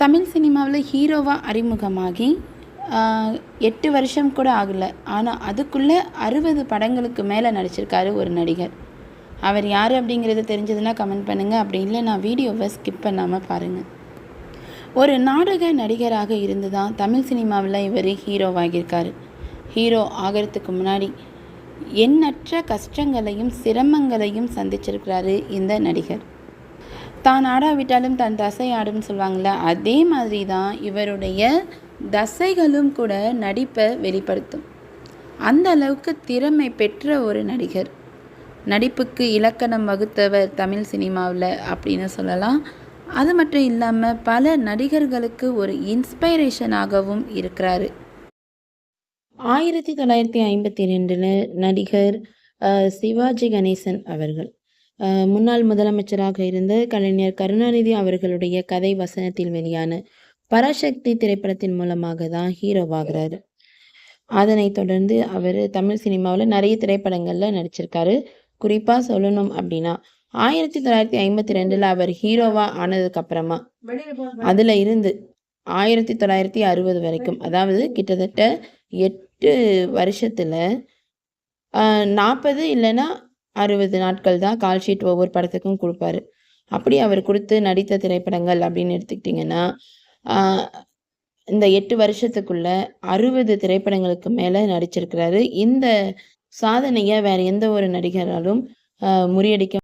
தமிழ் சினிமாவில் ஹீரோவாக அறிமுகமாகி எட்டு வருஷம் கூட ஆகலை. ஆனால் அதுக்குள்ளே அறுபது படங்களுக்கு மேலே நடிச்சிருக்காரு ஒரு நடிகர். அவர் யார் அப்படிங்கிறது தெரிஞ்சதுன்னா கமெண்ட் பண்ணுங்கள் அப்படி இல்லை நான் வீடியோவை ஸ்கிப் பண்ணாமல் பாருங்கள் ஒரு நாடக நடிகராக இருந்து தான் தமிழ் சினிமாவில் இவர் ஹீரோவாகியிருக்காரு ஹீரோ ஆகிறதுக்கு முன்னாடி எண்ணற்ற கஷ்டங்களையும் சிரமங்களையும் சந்திச்சிருக்கிறாரு இந்த நடிகர். தான் ஆடாவிட்டாலும் தன் தசை ஆடும்னு சொல்லுவாங்கள்ல அதே மாதிரி தான் இவருடைய தசைகளும் கூட நடிப்பை வெளிப்படுத்தும். அந்த அளவுக்கு திறமை பெற்ற ஒரு நடிகர். நடிப்புக்கு இலக்கணம் வகுத்தவர் தமிழ் சினிமாவில் அப்படின்னு சொல்லலாம். அது மட்டும் இல்லாமல் பல நடிகர்களுக்கு ஒரு இன்ஸ்பைரேஷனாகவும் இருக்கிறாரு. ஆயிரத்தி தொள்ளாயிரத்தி ஐம்பத்தி ரெண்டில் நடிகர் சிவாஜி கணேசன் அவர்கள். முன்னாள் முதலமைச்சராக இருந்த கலைஞர் கருணாநிதி அவர்களுடைய கதை வசனத்தில் வெளியான பராசக்தி திரைப்படத்தின் மூலமாக தான் ஹீரோவாகிறாரு அதனைத் தொடர்ந்து அவர் தமிழ் சினிமாவில் நிறைய திரைப்படங்களில் நடிச்சிருக்காரு. குறிப்பாக சொல்லணும் அப்படின்னா ஆயிரத்தி தொள்ளாயிரத்தி ஐம்பத்தி ரெண்டில் அவர் ஹீரோவா ஆனதுக்கு அப்புறமா அதில் இருந்து ஆயிரத்தி தொள்ளாயிரத்தி அறுபது வரைக்கும் அதாவது கிட்டத்தட்ட எட்டு வருஷத்தில் நாற்பது இல்லைன்னா அறுபது நாட்கள் தான் கால் ஷீட் ஒவ்வொரு படத்துக்கும் கொடுப்பாரு. அப்படி அவர் கொடுத்து நடித்த திரைப்படங்கள் அப்படின்னு எடுத்துக்கிட்டிங்கன்னா இந்த எட்டு வருஷத்துக்குள்ள அறுபது திரைப்படங்களுக்கு மேலே நடிச்சிருக்கிறாரு. இந்த சாதனையை வேற எந்த ஒரு நடிகராலும் முறியடிக்க